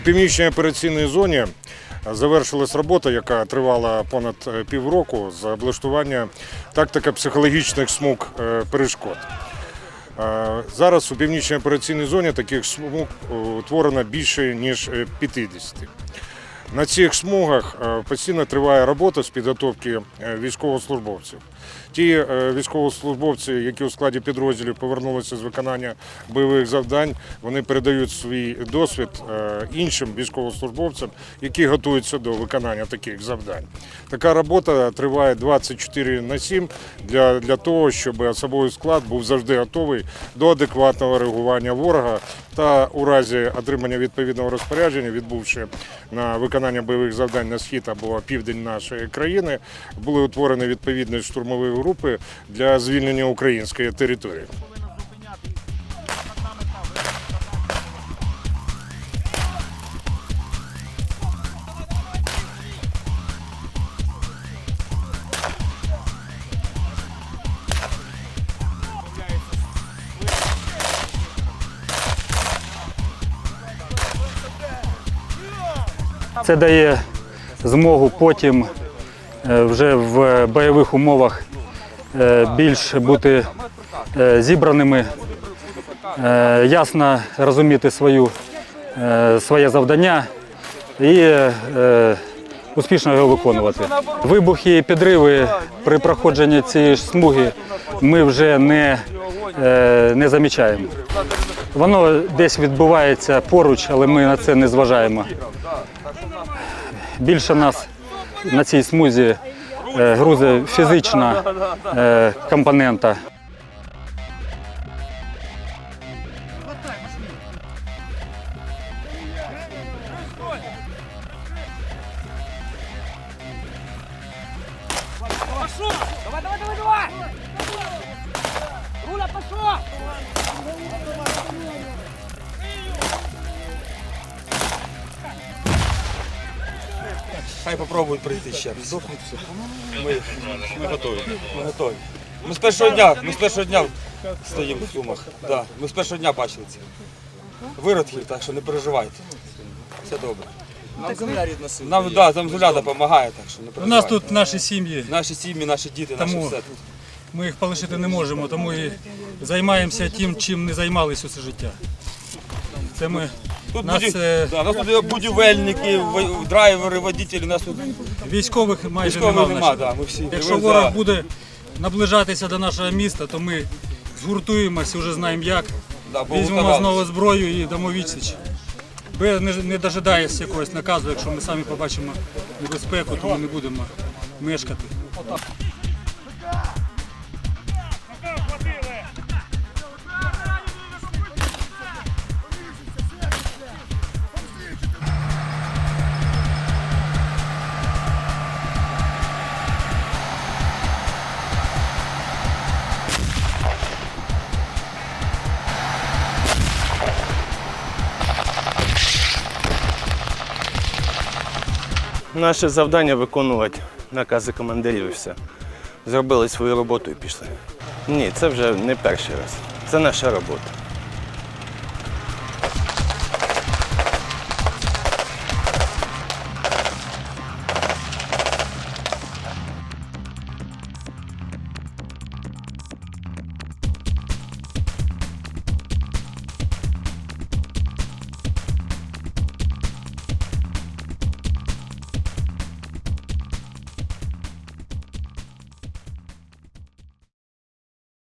північній операційній зоні завершилась робота, яка тривала понад е, півроку з облаштування тактика психологічних смуг е, перешкод. Е, Зараз у північній операційній зоні таких смуг утворено більше ніж е, 50. На цих смугах е, постійно триває робота з підготовки е, військовослужбовців. Ті е, військовослужбовці, які у складі підрозділів повернулися з виконання бойових завдань, вони передають свій досвід іншим військовослужбовцям, які готуються до виконання таких завдань. Така робота триває 24 на 7 для, для того, щоб особовий склад був завжди готовий до адекватного реагування ворога та у разі отримання відповідного розпорядження, відбувши на виконання бойових завдань на схід або південь нашої країни, були утворені відповідні штурмові групи для звільнення української території. Це дає змогу потім е, вже в бойових умовах е, більш бути е, зібраними, ясно розуміти свою, своє завдання і успішно його виконувати. Вибухи і підриви при проходженні цієї ж смуги ми вже не, не замічаємо. Воно десь відбувається поруч, але ми на це не зважаємо. Більше нас на цій смузі грузи фізична е, компонента. Пошел! Хай попробують прийти ще раз. Ми, ми готові. Ми готові. Ми з першого дня, ми з першого дня стоїмо в сумах. Да. Ми з першого дня бачили це. Виродків, так що не переживайте. Все добре. Нам земля рідна сила. Нам, да, нам земля допомагає, так що не У переживайте. нас тут наші сім'ї, Наші сім'ї, наші діти, наше Тому- все тут. ми їх полишити не можемо, тому і займаємося тим, чим не займалися усе життя. Це ми Тут нас будів- е, да, нас тут будівельники, вой- драйвери, водителі, нас тут військових майже військових немає. нема, да, ми всі. Якщо да. ворог буде наближатися до нашого міста, то ми згуртуємося, вже знаємо як. Да, бо Візьмемо готувалися. знову зброю і дамо відсіч. Ви не, не дожидаєтесь якогось наказу, якщо ми самі побачимо небезпеку, то ми не будемо мешкати. Наше завдання виконувати накази командирів і все. Зробили свою роботу і пішли. Ні, це вже не перший раз. Це наша робота.